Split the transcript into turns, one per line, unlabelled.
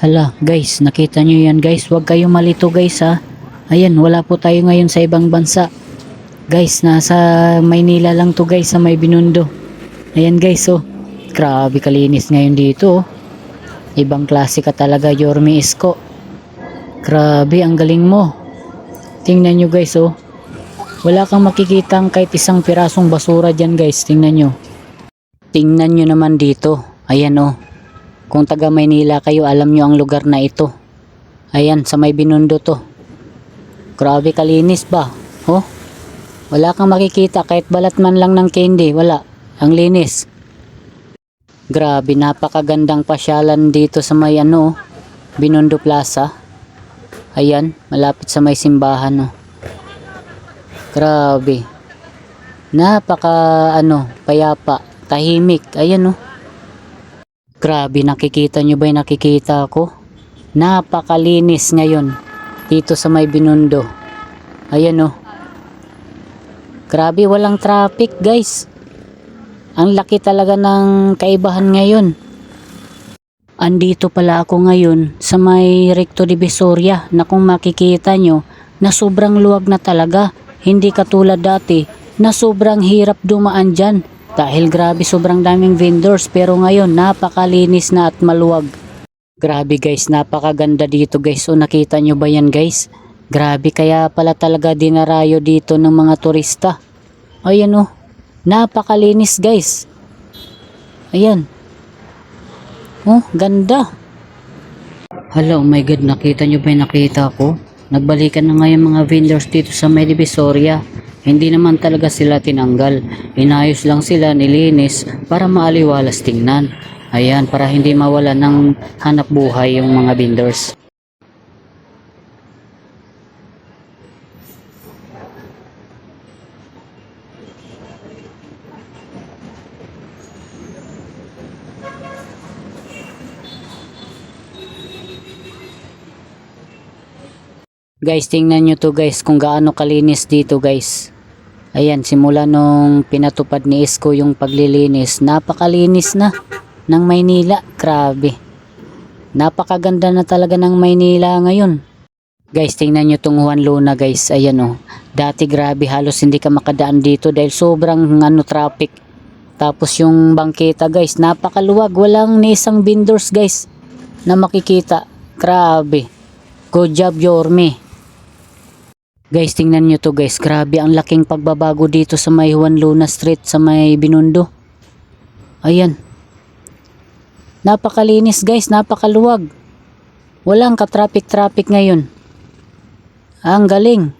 Hala, guys, nakita nyo yan guys. Huwag kayong malito guys ha. Ayan, wala po tayo ngayon sa ibang bansa. Guys, nasa Maynila lang to guys sa may binundo. Ayan guys, oh. Grabe kalinis ngayon dito oh. Ibang klase ka talaga, Yorme Isko. Grabe, ang galing mo. Tingnan nyo guys, oh. Wala kang makikita kahit isang pirasong basura dyan guys. Tingnan nyo. Tingnan nyo naman dito. Ayan oh. Kung taga Maynila kayo, alam nyo ang lugar na ito. Ayan, sa may binundo to. Grabe kalinis ba? Oh, wala kang makikita kahit balat man lang ng candy. Wala. Ang linis. Grabe, napakagandang pasyalan dito sa may ano, Binondo Plaza. Ayan, malapit sa may simbahan. Oh. Grabe. Napaka ano, payapa, tahimik. Ayan oh. Grabe, nakikita nyo ba yung nakikita ko? Napakalinis ngayon dito sa may binundo. Ayan oh. Grabe, walang traffic guys. Ang laki talaga ng kaibahan ngayon. Andito pala ako ngayon sa may Recto Divisoria na kung makikita nyo na sobrang luwag na talaga. Hindi katulad dati na sobrang hirap dumaan dyan. Dahil grabe sobrang daming vendors pero ngayon napakalinis na at maluwag. Grabe guys, napakaganda dito guys. O nakita nyo ba yan guys? Grabe kaya pala talaga dinarayo dito ng mga turista. Ayan o, napakalinis guys. Ayan. Oh, ganda. Hala, oh my god, nakita nyo ba yung nakita ko? Nagbalikan na ngayon mga vendors dito sa may Divisoria. Hindi naman talaga sila tinanggal. Inayos lang sila, nilinis para maaliwalas tingnan. Ayan, para hindi mawala ng hanap buhay yung mga vendors. Guys, tingnan nyo to guys kung gaano kalinis dito guys. Ayan, simula nung pinatupad ni Isko yung paglilinis, napakalinis na ng Maynila. Grabe. Napakaganda na talaga ng Maynila ngayon. Guys, tingnan nyo tong Juan Luna guys. Ayan oh. Dati grabe halos hindi ka makadaan dito dahil sobrang ano traffic. Tapos yung bangketa guys, napakaluwag. Walang ni isang vendors guys na makikita. Grabe. Good job, Yorme. Guys, tingnan nyo to guys. Grabe ang laking pagbabago dito sa may Juan Luna Street sa may Binundo. Ayan. Napakalinis guys, napakaluwag. Walang ka-traffic-traffic ngayon. Ang galing.